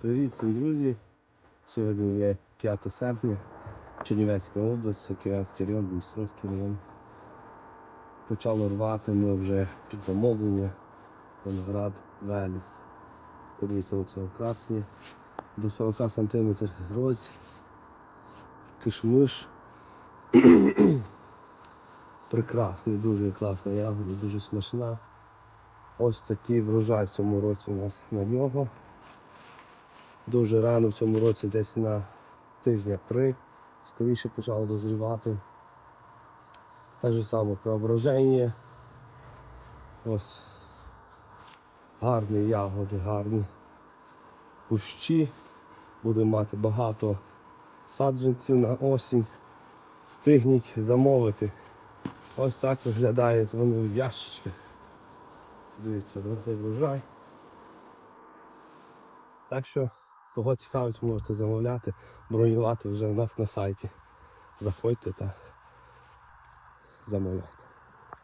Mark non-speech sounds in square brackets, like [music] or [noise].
Привіт всім друзі! Сьогодні є 5 серпня, Чернівецька область, Сокирянський район, Дністровський район. Почало рвати ми вже під замовлення, виноград, веліс. Подивіться оце окрасні. До 40 см гроздь, кишмиш. [clears throat] Прекрасний, дуже класна ягода, дуже смачна. Ось такий врожай в цьому році у нас на нього. Дуже рано в цьому році, десь на тижня три, скоріше почало дозрівати. Те ж саме преображення. Ось гарні ягоди, гарні кущі. Будемо мати багато саджанців на осінь. Встигніть замовити. Ось так виглядають вони в ящичках. Дивіться, на цей врожай. Так що, кого цікавить, можете замовляти, бронювати вже у нас на сайті. Заходьте та замовляйте.